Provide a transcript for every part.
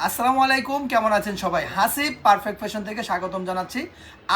আসসালামু আলাইকুম, কেমন আছেন সবাই? হাসিব পারফেক্ট ফ্যাশন থেকে স্বাগতম জানাচ্ছি।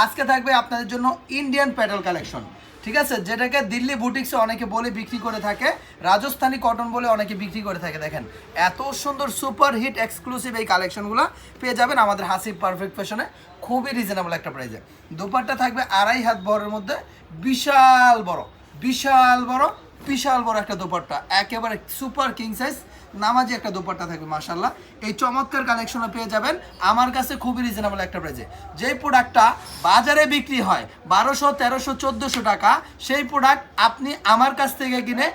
আজকে থাকবে আপনাদের জন্য ইন্ডিয়ান প্যাডেল কালেকশন ঠিক আছে? যেটাকে দিল্লি বুটিক্সে অনেকে বলে বিক্রি করে থাকে, রাজস্থানী কটন বলে অনেকে বিক্রি করে থাকে, দেখেন। এত সুন্দর সুপার হিট এক্সক্লুসিভ এই কালেকশনগুলো পেয়ে যাবেন আমাদের হাসিব পারফেক্ট ফ্যাশনে খুবই রিজনেবল একটা প্রাইসে দুপারটা থাকবে আড়াই হাত বড়ের মধ্যে, বিশাল বড় বিশাল বড় বিশাল বড় একটা দোপাট্টা একেবারে সুপার কিং সাইজ নামাজি একটা দোপাট্টা থাকবে মাশাল্লাহ এই চমৎকার কালেকশনে পেয়ে যাবেন। আমার কাছে খুবই রিজনেবল একটা প্রাইজে যেই প্রোডাক্টটা বাজারে বিক্রি হয় বারোশো তেরোশো চোদ্দোশো টাকা সেই প্রোডাক্ট আপনি আমার কাছ থেকে কিনে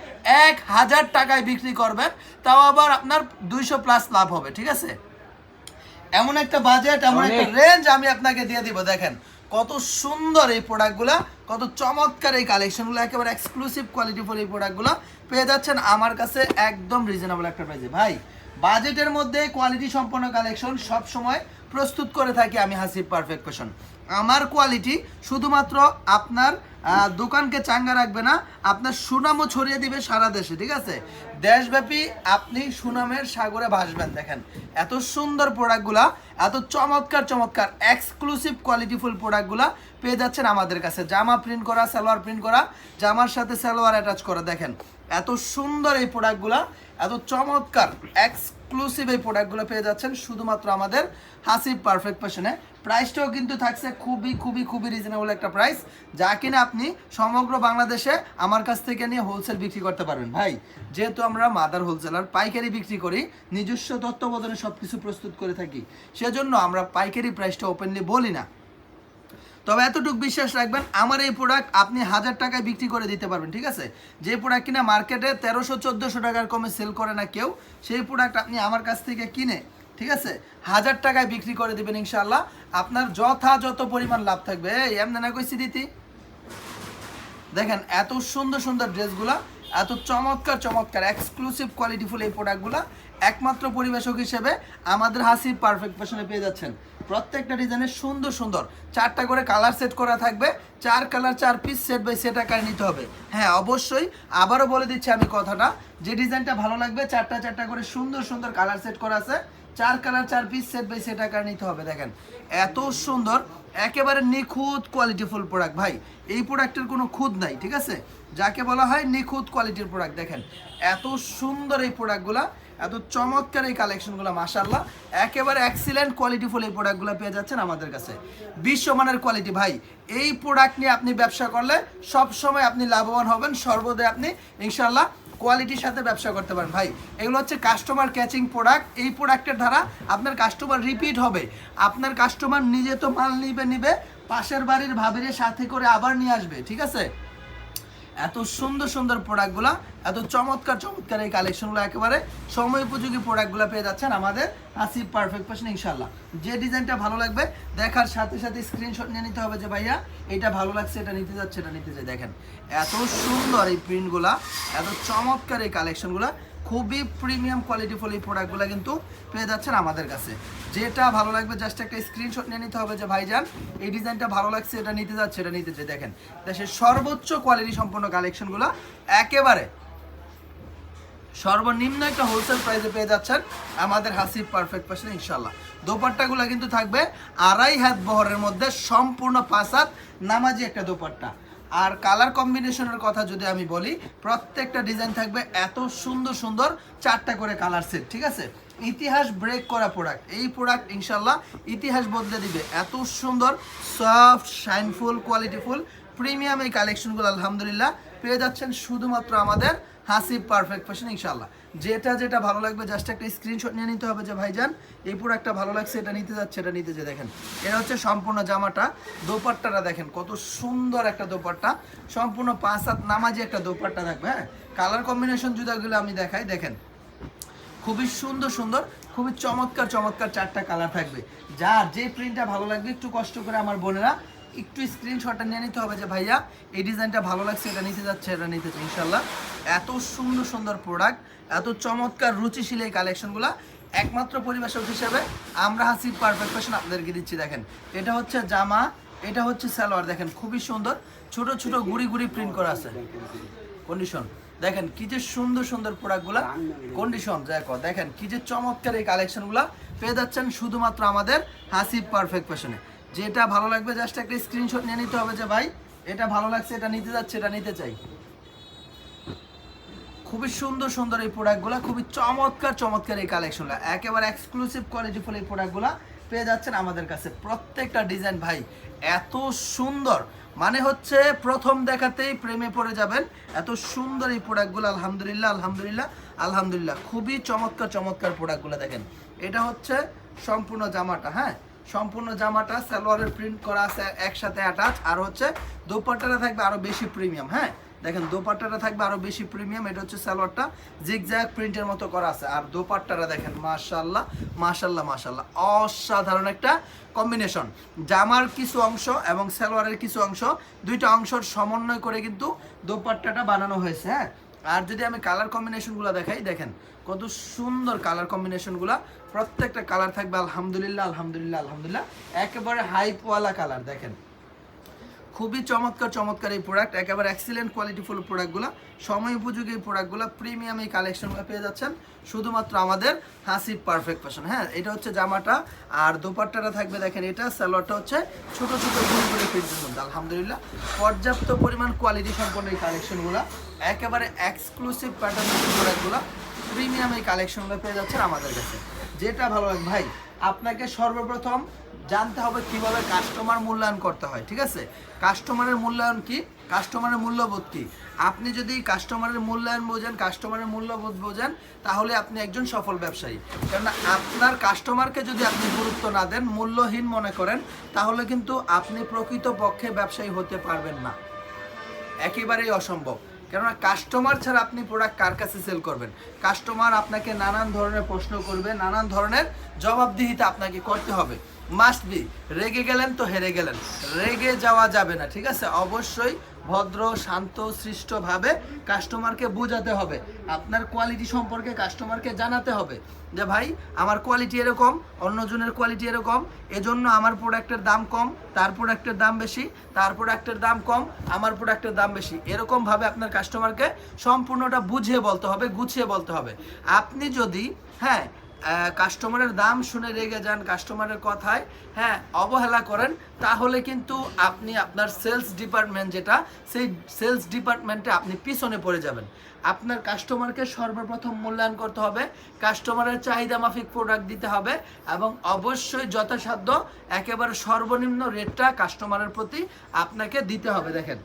এক হাজার টাকায় বিক্রি করবেন। তাও আবার আপনার দুইশো প্লাস লাভ হবে ঠিক আছে? এমন একটা বাজেট এমন একটা রেঞ্জ আমি আপনাকে দিয়ে দিব দেখেন। কত সুন্দর এই প্রোডাক্টগুলো কত চমৎকার এই কালেকশনগুলো একেবারে এক্সক্লুসিভ কোয়ালিটি ফর এই প্রোডাক্টগুলো পেয়ে যাচ্ছেন আমার কাছে একদম রিজনেবল একটা প্রাইসে ভাই বাজেটের মধ্যে কোয়ালিটি সম্পন্ন কালেকশন সব সময় প্রস্তুত করে থাকি আমি হাসিব পারফেক্ট ফ্যাশন আমার কোয়ালিটি শুধুমাত্র আপনার দোকানকে চাঙ্গা রাখবে না, আপনার সুনামও ছড়িয়ে দিবে সারা দেশে, ঠিক আছে? দেশব্যাপী আপনি সুনামের সাগরে ভাসবেন, দেখেন। এত সুন্দর প্রোডাক্টগুলা এত চমৎকার চমৎকার এক্সক্লুসিভ কোয়ালিটিফুল প্রোডাক্টগুলা পেয়ে যাচ্ছেন আমাদের কাছে। জামা প্রিন্ট করা, সালোয়ার প্রিন্ট করা, জামার সাথে সালোয়ার অ্যাটাচ করা, দেখেন। এত সুন্দর এই প্রোডাক্টগুলা এত চমৎকার এক্সক্লুসিভ এই প্রোডাক্টগুলো পেয়ে যাচ্ছেন শুধুমাত্র আমাদের হাসিব পারফেক্ট ফ্যাশনে প্রাইসটাও কিন্তু থাকছে খুবই খুবই খুবই রিজনেবল একটা প্রাইস যা কিনা আপনি সমগ্র বাংলাদেশে আমার কাছ থেকে নিয়ে হোলসেল বিক্রি করতে পারবেন। ভাই, যেহেতু আমরা মাদার হোলসেলার পাইকারি বিক্রি করি, নিজস্ব তত্ত্বাবধানে সব কিছু প্রস্তুত করে থাকি, সেজন্য আমরা পাইকারি প্রাইসটা ওপেনলি বলি না। তবে এতটুকু বিশ্বাস রাখবেন, আমার এই প্রোডাক্ট আপনি হাজার টাকায় বিক্রি করে দিতে পারবেন, ঠিক আছে? যে প্রোডাক্ট কিনা মার্কেটে তেরোশো, চোদ্দোশো টাকার কমে সেল করে না কেউ, সেই প্রোডাক্ট আপনি আমার কাছ থেকে কিনে, ঠিক আছে? হাজার টাকায় বিক্রি করে দিবেন ইনশাল্লাহ আপনার যথাযথ পরিমাণ লাভ থাকবে। এমন না কইছি দিতি? দেখেন, এত সুন্দর সুন্দর ড্রেসগুলা, এত চমৎকার চমৎকার এক্সক্লুসিভ কোয়ালিটিফুল এই প্রোডাক্টগুলো একমাত্র পরিবেশক হিসেবে আমাদের হাসি পারফেক্ট ফ্যাশনে পেয়ে যাচ্ছেন। প্রত্যেকটা ডিজাইনের সুন্দর সুন্দর। চারটা করে কালার সেট করা থাকবে। চার কালার চার পিস সেট বাই সেট আকারে নিতে হবে। হ্যাঁ অবশ্যই। আবারও বলে দিচ্ছি আমি কথাটা। যে ডিজাইনটা ভালো লাগবে, চারটা চারটা করে সুন্দর সুন্দর কালার সেট করা আছে। চার কালার চার পিস সেট বাই সেট আকারে নিতে হবে, দেখেন। এত সুন্দর, একেবারে নিখুঁত কোয়ালিটিফুল প্রোডাক্ট ভাই, এই প্রোডাক্টের কোনো খুঁত নাই, ঠিক আছে? যাকে বলা হয় নিখুঁত কোয়ালিটির প্রোডাক্ট দেখেন। এত সুন্দর এই প্রোডাক্টগুলা এত চমৎকার এই কালেকশনগুলো মাশাল্লাহ একেবারে এক্সিলেন্ট কোয়ালিটিফুল এই প্রোডাক্টগুলো পেয়ে যাচ্ছেন আমাদের কাছে। বিশ্বমানের কোয়ালিটি ভাই। এই প্রোডাক্ট নিয়ে আপনি ব্যবসা করলে সব সময় আপনি লাভবান হবেন, সর্বদাই আপনি ইনশাল্লাহ কোয়ালিটির সাথে ব্যবসা করতে পারেন। ভাই, এগুলো হচ্ছে কাস্টমার ক্যাচিং প্রোডাক্ট এই প্রোডাক্টের দ্বারা আপনার কাস্টমার রিপিট হবে। আপনার কাস্টমার নিজে তো মাল নিবে নিবে, পাশের বাড়ির ভাবিরের সাথে করে আবার নিয়ে আসবে, ঠিক আছে? এত সুন্দর সুন্দর প্রোডাক্টগুলো এত চমৎকার চমৎকার এই কালেকশনগুলো একেবারে সময় উপযোগী প্রোডাক্টগুলো পেয়ে যাচ্ছেন আমাদের আসিফ পারফেক্ট ফ্যাশন ইনশাল্লাহ যে ডিজাইনটা ভালো লাগবে, দেখার সাথে সাথে স্ক্রিনশট নিয়ে নিতে হবে যে, ভাইয়া, এটা ভালো লাগছে, এটা নিতে যাচ্ছে, এটা নিতে চাই দেখেন, এত সুন্দর এই প্রিন্টগুলা এত চমৎকার এই কালেকশনগুলো খুবই প্রিমিয়াম কোয়ালিটি কোয়ালিটিফুল এই প্রোডাক্টগুলো কিন্তু পেয়ে যাচ্ছেন আমাদের কাছে। যেটা ভালো লাগবে জাস্ট একটা স্ক্রিনশট নিয়ে নিতে হবে যে, ভাইজান, এই ডিজাইনটা ভালো লাগছে, এটা নিতে যাচ্ছে, এটা নিতে চাই দেখেন। দেশের সর্বোচ্চ কোয়ালিটি সম্পন্ন কালেকশনগুলো একেবারে সর্বনিম্ন একটা হোলসেল প্রাইসে পেয়ে যাচ্ছেন আমাদের হাসিব পারফেক্ট ফ্যাশন ইনশাল্লাহ দোপাট্টাগুলো কিন্তু থাকবে আড়াই হাত বহরের মধ্যে সম্পূর্ণ পাঁচ হাত নামাজি একটা দোপাট্টা। আর কালার কম্বিনেশনের কথা যদি আমি বলি, প্রত্যেকটা ডিজাইন থাকবে এত সুন্দর সুন্দর চারটা করে কালার সেট ঠিক আছে? ইতিহাস ব্রেক করা প্রোডাক্ট এই প্রোডাক্ট ইনশাল্লাহ ইতিহাস বদলে দিবে। এত সুন্দর সফট শাইনফুল কোয়ালিটিফুল প্রিমিয়াম এই কালেকশনগুলো আলহামদুলিল্লাহ পেয়ে যাচ্ছেন শুধুমাত্র আমাদের হাসিব পারফেক্ট ফ্যাশন ইনশাল্লাহ যেটা যেটা ভালো লাগবে জাস্ট একটা স্ক্রিনশট নিয়ে নিতে হবে যে, ভাইজান, এই পুরো একটা ভালো লাগছে, এটা নিতে যাচ্ছে, এটা নিতে যে। দেখেন এটা হচ্ছে সম্পূর্ণ জামাটা, দোপাট্টাটা দেখেন, কত সুন্দর একটা দোপাট্টা, সম্পূর্ণ পাঁচ হাত নামাজি একটা দোপাট্টা থাকবে হ্যাঁ? কালার কম্বিনেশন জুতাগুলো আমি দেখাই, দেখেন, খুবই সুন্দর সুন্দর, খুবই চমৎকার চমৎকার চারটা কালার থাকবে। যার যে প্রিন্টটা ভালো লাগবে, একটু কষ্ট করে আমার বোনেরা একটু স্ক্রিনশটটা নিয়ে নিতে হবে যে, ভাইয়া, এই ডিজাইনটা ভালো লাগছে, এটা নিতে যাচ্ছে, এটা নিতে চাই ইনশাল্লাহ এত সুন্দর সুন্দর প্রোডাক্ট এত চমৎকার, রুচিশীল এই কালেকশনগুলো একমাত্র পরিবেশক হিসেবে আমরা হাসি পারফেক্ট ফ্যাশন আপনাদেরকে দিচ্ছি, দেখেন। এটা হচ্ছে জামা, এটা হচ্ছে সালোয়ার, দেখেন, খুবই সুন্দর। ছোট ছোট গুড়ি গুড়ি প্রিন্ট করা আছে। কন্ডিশন দেখেন, কি যে সুন্দর সুন্দর প্রোডাক্টগুলা কন্ডিশন দেখো, দেখেন, কি যে চমৎকার এই কালেকশনগুলা পেয়ে যাচ্ছেন শুধুমাত্র আমাদের হাসিব পারফেক্ট ফ্যাশনে যেটা ভালো লাগবে জাস্ট একটা স্ক্রিনশট নিয়ে নিতে হবে যে, ভাই, এটা ভালো লাগছে, এটা নিতে যাচ্ছে, এটা নিতে চাই। খুবই সুন্দর সুন্দর এই প্রোডাক্টগুলো খুবই চমৎকার চমৎকার এই কালেকশনগুলো একেবারে এক্সক্লুসিভ কোয়ালিটিফুল এই প্রোডাক্টগুলো পেয়ে যাচ্ছেন আমাদের কাছে। প্রত্যেকটা ডিজাইন ভাই, এত সুন্দর। মানে হচ্ছে প্রথম দেখাতেই প্রেমে পড়ে যাবেন। এত সুন্দর এই প্রোডাক্টগুলো আলহামদুলিল্লাহ আলহামদুলিল্লাহ আলহামদুলিল্লাহ। খুবই চমৎকার চমৎকার প্রোডাক্টগুলো দেখেন। এটা হচ্ছে সম্পূর্ণ জামাটা হ্যাঁ? সম্পূর্ণ জামাটা, সালোয়ারের প্রিন্ট করা আছে একসাথে অ্যাটাচ আর হচ্ছে দোপাট্টাটা থাকবে আরও বেশি প্রিমিয়াম হ্যাঁ? দেখেন, দোপাট্টাটা থাকবে আরও বেশি প্রিমিয়াম এটা হচ্ছে সালোয়ারটা জিগজ্যাগ প্রিন্টের মতো করা আছে। আর দোপাট্টাটা দেখেন মাশাল্লাহ মাশাল্লাহ মাশাল্লাহ অসাধারণ একটা কম্বিনেশন জামার কিছু অংশ এবং সালোয়ারের কিছু অংশ, দুইটা অংশের সমন্বয় করে কিন্তু দোপাট্টাটা বানানো হয়েছে হ্যাঁ? আর যদি আমি কালার কম্বিনেশনগুলো দেখাই, দেখেন কত সুন্দর কালার কম্বিনেশনগুলো প্রত্যেকটা কালার থাকবে, আলহামদুলিল্লাহ আলহামদুলিল্লাহ আলহামদুলিল্লাহ। একেবারে হাইপওয়ালা কালার দেখেন। খুবই চমৎকার চমৎকার এই প্রোডাক্ট একেবারে এক্সিলেন্ট কোয়ালিটিফুল প্রোডাক্টগুলো সময় উপযোগী এই প্রোডাক্টগুলো প্রিমিয়াম এই কালেকশনগুলো পেয়ে যাচ্ছেন। শুধুমাত্র আমাদের হাসি পারফেক্ট ফ্যাশন হ্যাঁ? এটা হচ্ছে জামাটা, আর দোপাট্টাটা থাকবে, দেখেন এটা, সালোয়ারটা হচ্ছে ছোট ছোট গুণ করে মধ্যে। আলহামদুলিল্লাহ, পর্যাপ্ত পরিমাণ কোয়ালিটি সম্পন্ন এই কালেকশনগুলো একেবারে এক্সক্লুসিভ প্যাটার্নের প্রোডাক্টগুলো প্রিমিয়াম এই কালেকশনগুলো পেয়ে যাচ্ছেন আমাদের কাছে। যেটা ভালো লাগে ভাই, আপনাকে সর্বপ্রথম জানতে হবে কীভাবে কাস্টমার মূল্যায়ন করতে হয়, ঠিক আছে? কাস্টমারের মূল্যায়ন কি? কাস্টমারের মূল্যবোধ কি? আপনি যদি কাস্টমারের মূল্যায়ন বোঝেন কাস্টমারের মূল্যবোধ বোঝেন, তাহলে আপনি একজন সফল ব্যবসায়ী। কেননা আপনার কাস্টমারকে যদি আপনি গুরুত্ব না দেন, মূল্যহীন মনে করেন, তাহলে কিন্তু আপনি প্রকৃত পক্ষে ব্যবসায়ী হতে পারবেন না। একেবারেই অসম্ভব। কেননা কাস্টমার ছাড়া আপনি প্রোডাক্ট কার কাছে সেল করবেন? কাস্টমার আপনাকে নানান ধরনের প্রশ্ন করবে, নানান ধরনের জবাবদিহিতা আপনাকে করতে হবে। মাস্ট বি রেগে গেলেন তো হেরে গেলেন। রেগে যাওয়া যাবে না, ঠিক আছে? অবশ্যই ভদ্র, শান্ত, সৃষ্টভাবে কাস্টমারকে বোঝাতে হবে। আপনার কোয়ালিটি সম্পর্কে কাস্টমারকে জানাতে হবে যে, ভাই, আমার কোয়ালিটি এরকম, অন্যজনের কোয়ালিটি এরকম, এজন্য আমার প্রোডাক্টের দাম কম, তার প্রোডাক্টের দাম বেশি, তার প্রোডাক্টের দাম কম, আমার প্রোডাক্টের দাম বেশি। এরকমভাবে আপনার কাস্টমারকে সম্পূর্ণটা বুঝিয়ে বলতে হবে, গুছিয়ে বলতে হবে। আপনি যদি হ্যাঁ কাস্টমারের দাম শুনে রেগে যান কাস্টমারের কথায় হ্যাঁ অবহেলা করেন, তাহলে কিন্তু আপনি আপনার সেলস ডিপার্টমেন্ট যেটা, সেই সেলস ডিপার্টমেন্টে আপনি পিছনে পড়ে যাবেন। আপনার কাস্টমারকে সর্বপ্রথম মূল্যায়ন করতে হবে কাস্টমারের চাহিদা মাফিক প্রোডাক্ট দিতে হবে, এবং অবশ্যই যথাসাধ্য একেবারে সর্বনিম্ন রেটটা কাস্টমারের প্রতি আপনাকে দিতে হবে। দেখেন,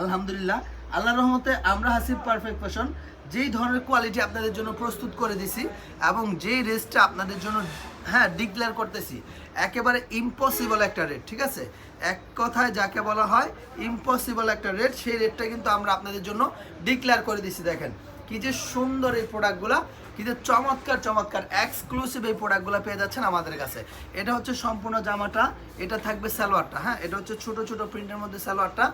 আলহামদুলিল্লাহ আল্লাহ রহমতে আমরা হাসিব পারফেক্ট ফ্যাশন যেই ধরনের কোয়ালিটি আপনাদের জন্য প্রস্তুত করে দিছি এবং যেই রেটটা আপনাদের জন্য হ্যাঁ ডিক্লেয়ার করতেছি, একেবারে ইম্পসিবল একটা রেট ঠিক আছে? এক কথায় যাকে বলা হয় ইম্পসিবল একটা রেট সেই রেটটা কিন্তু আমরা আপনাদের জন্য ডিক্লেয়ার করে দিছি, দেখেন। কি যে সুন্দর এই প্রোডাক্টগুলো যে চমৎকার চমৎকার এক্সক্লুসিভ এই প্রোডাক্টগুলো পেয়ে যাচ্ছেন আমাদের কাছে। এটা হচ্ছে সম্পূর্ণ জামাটা, এটা থাকবে সালোয়ারটা হ্যাঁ? এটা হচ্ছে ছোট ছোট প্রিন্টের মধ্যে সালোয়ারটা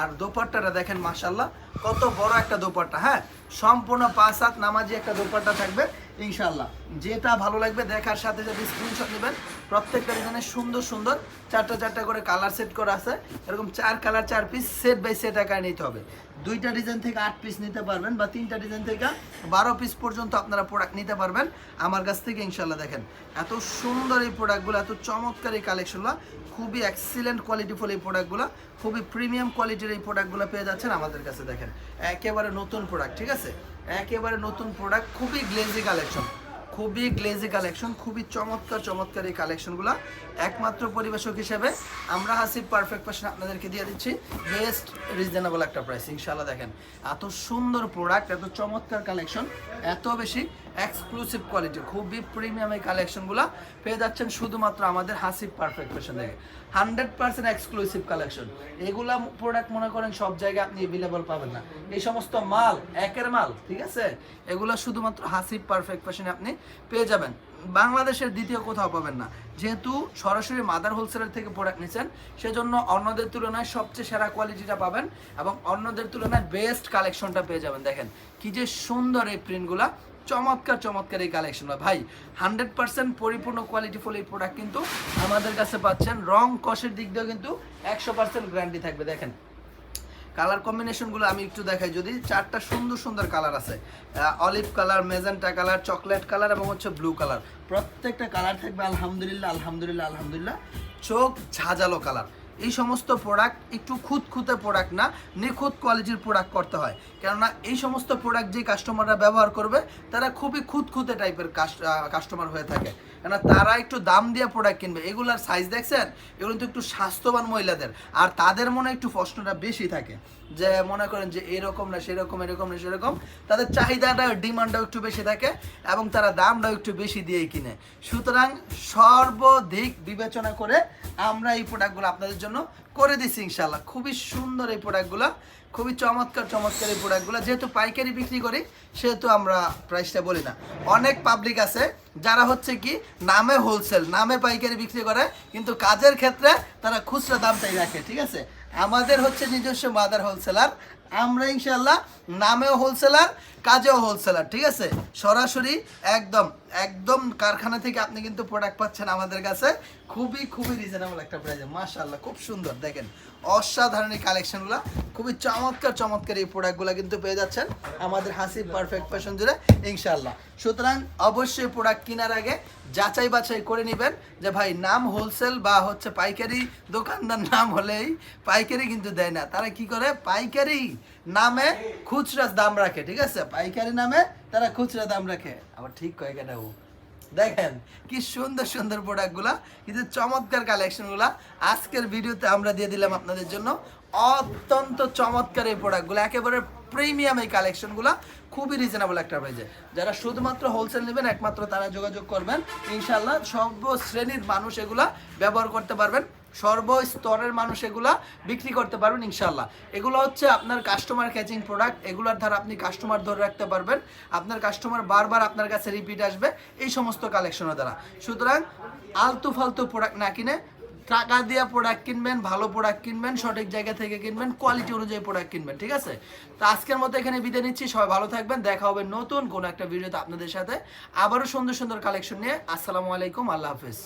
আর দোপাট্টাটা দেখেন মাসাল্লাহ কত বড় একটা দোপাট্টা হ্যাঁ? সম্পূর্ণ পাঁচ হাত নামাজি একটা দোপাট্টা থাকবে ইনশাল্লাহ যেটা ভালো লাগবে দেখার সাথে সাথে স্ক্রিনশট নেবেন। প্রত্যেকটা এখানে সুন্দর সুন্দর, চারটা চারটা করে কালার সেট করা আছে। এরকম চার কালার চার পিস সেট বাই সেট আকারে নিতে হবে। দুইটা ডিজাইন থেকে আট পিস নিতে পারবেন বা তিনটা ডিজাইন থেকে বারো পিস পর্যন্ত আপনারা প্রোডাক্ট নিতে পারবেন। আমার কাছ থেকে ইনশাল্লাহ দেখেন, এত সুন্দর এই প্রোডাক্টগুলো এত চমৎকার এই কালেকশনগুলো খুবই এক্সিলেন্ট কোয়ালিটিফুল এই প্রোডাক্টগুলো খুবই প্রিমিয়াম কোয়ালিটির এই প্রোডাক্টগুলো পেয়ে যাচ্ছেন আমাদের কাছে দেখেন। একেবারে নতুন প্রোডাক্ট ঠিক আছে? একেবারে নতুন প্রোডাক্ট খুবই গ্লেজি কালেকশন খুবই গ্লেজি কালেকশন খুবই চমৎকার চমৎকার এই কালেকশনগুলো একমাত্র পরিবেশক হিসেবে আমরা হাসি পারফেক্ট পার্সেন্ট আপনাদেরকে দিয়ে দিচ্ছি। বেস্ট রিজনেবল একটা প্রাইস ইনশাল্লাহ দেখেন। এত সুন্দর প্রোডাক্ট এত চমৎকার কালেকশন এত বেশি। এক্সক্লুসিভ কোয়ালিটি খুবই প্রিমিয়াম এই কালেকশনগুলো পেয়ে যাচ্ছেন শুধুমাত্র আমাদের হাসিব পারফেক্ট ফ্যাশন থেকে। হান্ড্রেড পার্সেন্ট এক্সক্লুসিভ কালেকশন এগুলা প্রোডাক্ট মনে করেন সব জায়গায় আপনি অ্যাভেলেবল পাবেন না। এই সমস্ত মাল, একের মাল, ঠিক আছে? এগুলো শুধুমাত্র হাসিব পারফেক্ট ফ্যাশনে আপনি পেয়ে যাবেন। বাংলাদেশের দ্বিতীয় কোথাও পাবেন না। যেহেতু সরাসরি মাদার হোলসেলার থেকে প্রোডাক্ট নিচ্ছেন সেজন্য অন্যদের তুলনায় সবচেয়ে সেরা কোয়ালিটিটা পাবেন এবং অন্যদের তুলনায় বেস্ট কালেকশনটা পেয়ে যাবেন। দেখেন, কি যে সুন্দর এই প্রিন্টগুলা চমৎকার চমৎকার এই কালেকশন ভাই হান্ড্রেড পার্সেন্ট পরিপূর্ণ কোয়ালিটিফুল এই প্রোডাক্ট কিন্তু আমাদের কাছে পাচ্ছেন। রং কষের দিক দিয়েও কিন্তু একশো পার্সেন্ট গ্যারান্টি থাকবে, দেখেন। কালার কম্বিনেশনগুলো আমি একটু দেখাই, যদি চারটা সুন্দর সুন্দর কালার আছে। Olive colour magenta colour chocolate colour এবং হচ্ছে ব্লু কালার প্রত্যেকটা কালার থাকবে, আলহামদুলিল্লাহ আলহামদুলিল্লাহ আলহামদুলিল্লাহ। চোখ ঝাঁঝালো কালার এই সমস্ত প্রোডাক্ট একটু খুঁতখুঁতে প্রোডাক্ট না, নিখুঁত কোয়ালিটির প্রোডাক্ট করতে হয়। কেননা এই সমস্ত প্রোডাক্ট যে কাস্টমাররা ব্যবহার করবে, তারা খুবই খুঁতখুঁতে টাইপের কাস্টমার হয়ে থাকে। কেননা তারা একটু দাম দিয়ে প্রোডাক্ট কিনবে। এগুলার সাইজ দেখছেন? এগুলো তো একটু স্বাস্থ্যবান মহিলাদের। আর তাদের মনে একটু প্রশ্নটা বেশি থাকে। যে মনে করেন যে এরকম না, সেরকম, এরকম না, সেরকম, তাদের চাহিদাটা ডিমান্ডটাও একটু বেশি থাকে এবং তারা দামটাও একটু বেশি দিয়েই কিনে। সুতরাং সর্বদিক বিবেচনা করে আমরা এই প্রোডাক্টগুলো আপনাদের জন্য করে দিচ্ছি ইনশাল্লাহ খুবই সুন্দর এই প্রোডাক্টগুলো খুবই চমৎকার চমৎকার এই প্রোডাক্টগুলো যেহেতু পাইকারি বিক্রি করি, সেহেতু আমরা প্রাইসটা বলি না। অনেক পাবলিক আছে, যারা হচ্ছে কি, নামে হোলসেল নামে পাইকারি বিক্রি করে, কিন্তু কাজের ক্ষেত্রে তারা খুচরা দামটাই রাখে, ঠিক আছে? আমাদের হচ্ছে নিজস্ব মাদার হোলসেলার আমরা ইনশাল্লাহ নামেও হোলসেলার কাজেও হোলসেলার ঠিক আছে? সরাসরি একদম একদম কারখানা থেকে আপনি কিন্তু প্রোডাক্ট পাচ্ছেন আমাদের কাছে। খুবই খুবই রিজনেবল একটা প্রাইসে মাশাআল্লাহ, খুব সুন্দর। দেখেন, অসাধারণ এই কালেকশনগুলো খুবই চমৎকার চমৎকার এই প্রোডাক্টগুলো কিন্তু পেয়ে যাচ্ছেন আমাদের হাসি পারফেক্ট ফ্যাশন জুড়ে ইনশাল্লাহ সুতরাং অবশ্যই প্রোডাক্ট কেনার আগে যাচাই বাছাই করে নেবেন যে ভাই, নাম হোলসেল বা হচ্ছে পাইকারি দোকানদার নাম হলেই পাইকারি কিন্তু দেয় না। তারা কি করে? পাইকারি নামে খুচরা দাম রাখে, ঠিক আছে? পাইকারি নামে তারা খুচরা দাম রাখে। আবার ঠিক কয় কেটা ও। দেখেন, কি সুন্দর সুন্দর প্রোডাক্টগুলা কিন্তু চমৎকার কালেকশনগুলা আজকের ভিডিওতে আমরা দিয়ে দিলাম আপনাদের জন্য অত্যন্ত চমৎকার এই প্রোডাক্টগুলো একেবারে প্রিমিয়াম এই কালেকশনগুলা খুবই রিজনেবল একটা প্রাইজে যারা শুধুমাত্র হোলসেল নেবেন, একমাত্র তারা যোগাযোগ করবেন। ইনশাল্লাহ সর্ব শ্রেণির মানুষ এগুলা ব্যবহার করতে পারবেন। সর্বস্তরের মানুষ এগুলা বিক্রি করতে পারবেন ইনশাল্লাহ এগুলো হচ্ছে আপনার কাস্টমার ক্যাচিং প্রোডাক্ট এগুলোর দ্বারা আপনি কাস্টমার ধরে রাখতে পারবেন। আপনার কাস্টমার বারবার আপনার কাছে রিপিট আসবে এই সমস্ত কালেকশনের দ্বারা। সুতরাং আলতু ফালতু প্রোডাক্ট না কিনে টাকা দিয়ে প্রোডাক্ট কিনবেন, ভালো প্রোডাক্ট কিনবেন, সঠিক জায়গা থেকে কিনবেন কোয়ালিটি অনুযায়ী প্রোডাক্ট কিনবেন, ঠিক আছে? তো আজকের মতো এখানে বিদায় নিচ্ছি, সবাই ভালো থাকবেন, দেখা হবে নতুন কোনো একটা ভিডিওতে আপনাদের সাথে। আবারও সুন্দর সুন্দর কালেকশন নিয়ে, আসসালামু আলাইকুম, আল্লাহ হাফিজ।